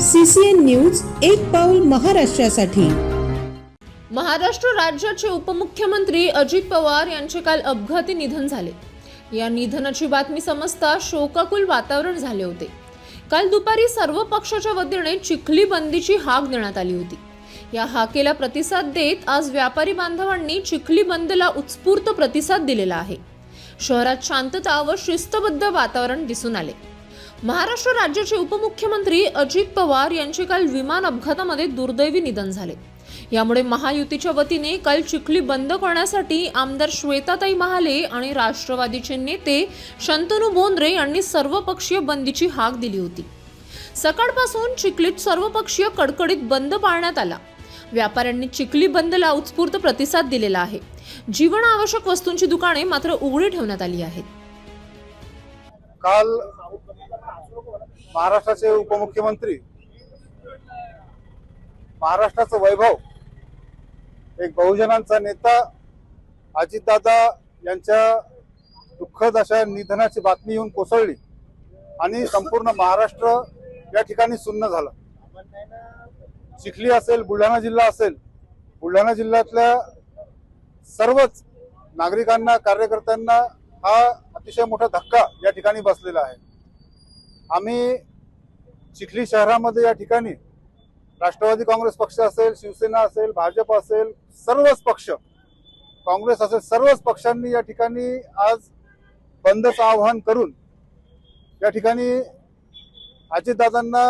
CCN news एक पाऊल महाराष्ट्रासाठी. महाराष्ट्र राज्याचे उपमुख्यमंत्री अजित पवार यांचे काल अपघाती निधन झाले. या निधनाची बातमी समजता शोकाकुल वातावरण झाले होते. काल दुपारी सर्व पक्षाच्या वतीने चिखली बंदीची हाक देण्यात आली होती. या हाकेला प्रतिसाद देत आज व्यापारी बांधवांनी चिखली बंदला उत्स्फूर्त प्रतिसाद दिलेला आहे. शहरात शांतता व शिस्तबद्ध वातावरण दिसून आले. महाराष्ट्र राज्याचे उपमुख्यमंत्री अजित पवार यांचे काल विमान अपघातामध्ये दुर्दैवी निधन झाले. यामुळे महायुतीच्या वतीने काल चिखली बंद करण्यासाठी आमदार श्वेताताई महाले आणि राष्ट्रवादीचे नेते शंतनू बोंद्रे यांनी सर्वपक्षीय बंदीची हाक दिली होती. सकाळपासून चिखलीत सर्वपक्षीय कडकडीत बंद पाळण्यात आला. व्यापाऱ्यांनी चिखली बंदला उत्स्फूर्त प्रतिसाद दिलेला आहे. जीवन आवश्यक वस्तूंची दुकाने मात्र उघडी ठेवण्यात आली आहेत. काल महाराष्ट्राचे उपमुख्यमंत्री महाराष्ट्राचं वैभव एक बहुजनांचा नेता अजितदादा यांच्या दुःखद अशा निधनाची बातमी येऊन कोसळली आणि संपूर्ण महाराष्ट्र या ठिकाणी सुन्न झालं. चिखली असेल बुलढाणा जिल्हा असेल बुलढाणा जिल्ह्यातल्या सर्वच नागरिकांना कार्यकर्त्यांना हा अतिशय मोठा धक्का या ठिकाणी बसलेला आहे. आम्ही चिखली शहरामध्ये या ठिकाणी राष्ट्रवादी काँग्रेस पक्ष असेल शिवसेना असेल भाजप असेल सर्वच पक्ष काँग्रेस असेल सर्वच पक्षांनी या ठिकाणी आज बंदचं आवाहन करून या ठिकाणी अजितदादांना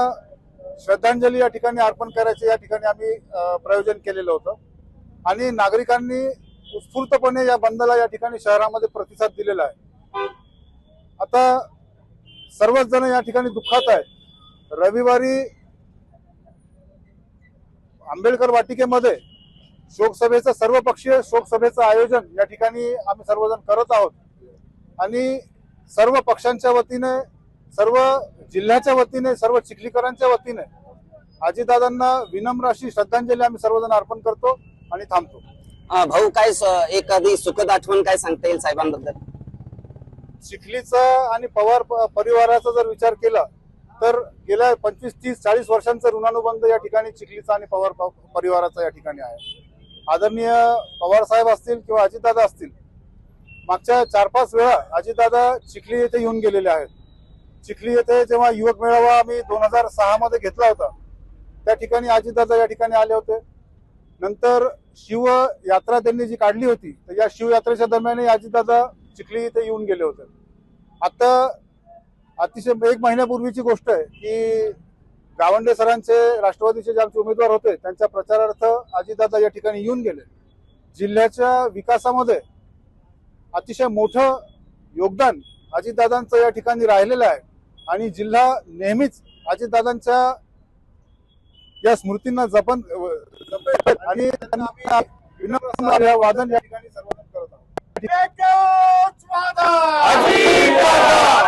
श्रद्धांजली या ठिकाणी अर्पण करायचे या ठिकाणी आम्ही प्रयोजन केलेलं होतं. आणि नागरिकांनी उत्स्फूर्तपणे या बंदला या ठिकाणी शहरामध्ये प्रतिसाद दिलेला आहे. आता सर्वच जण या ठिकाणी दुःखात आहे रविवारी आंबेडकर वाटिकेमध्ये शोकसभेचं सर्वपक्षीय शोकसभेचं आयोजन या ठिकाणी आम्ही सर्वजण करत आहोत. आणि सर्व पक्षांच्या वतीने सर्व जिल्ह्याच्या वतीने सर्व चिखलीकरांच्या वतीने आजीदादांना विनम्र अशी श्रद्धांजली आम्ही सर्वजण अर्पण करतो आणि थांबतो. भाऊ काय स- एखादी सुखद आठवण काय सांगता येईल साहेबांबद्दल? चिखलीचा आणि पवार प- परिवाराचा जर विचार केला तर गेल्या पंचवीस तीस चाळीस वर्षांचा ऋणानुबंध या ठिकाणी चिखलीचा आणि पवार प- परिवाराचा या ठिकाणी आहे. आदरणीय पवार साहेब असतील किंवा अजितदादा असतील मागच्या चार पाच वेळा अजितदादा चिखली येथे येऊन गेलेले आहेत. चिखली येथे जेव्हा युवक मेळावा आम्ही दोन हजार सहा मध्ये घेतला होता त्या ठिकाणी अजितदादा या ठिकाणी आले होते. नंतर शिव यात्रा त्यांनी जी काढली होती तर या शिवयात्रेच्या दरम्यानही अजितदादा चिखली इथे येऊन गेले होते. आता अतिशय एक महिन्यापूर्वीची गोष्ट आहे की गावंडे सरांचे राष्ट्रवादीचे जे आमचे उमेदवार होते त्यांच्या प्रचारार्थ अजितदादा या ठिकाणी येऊन गेले. जिल्ह्याच्या विकासामध्ये अतिशय मोठं योगदान अजितदादांचं या ठिकाणी राहिलेलं आहे आणि जिल्हा नेहमीच अजितदादांच्या या स्मृतींना जपन आणि त्यांना विनम्र वादन या ठिकाणी सर्वजण करत आहोत. Get out! Ajit brother!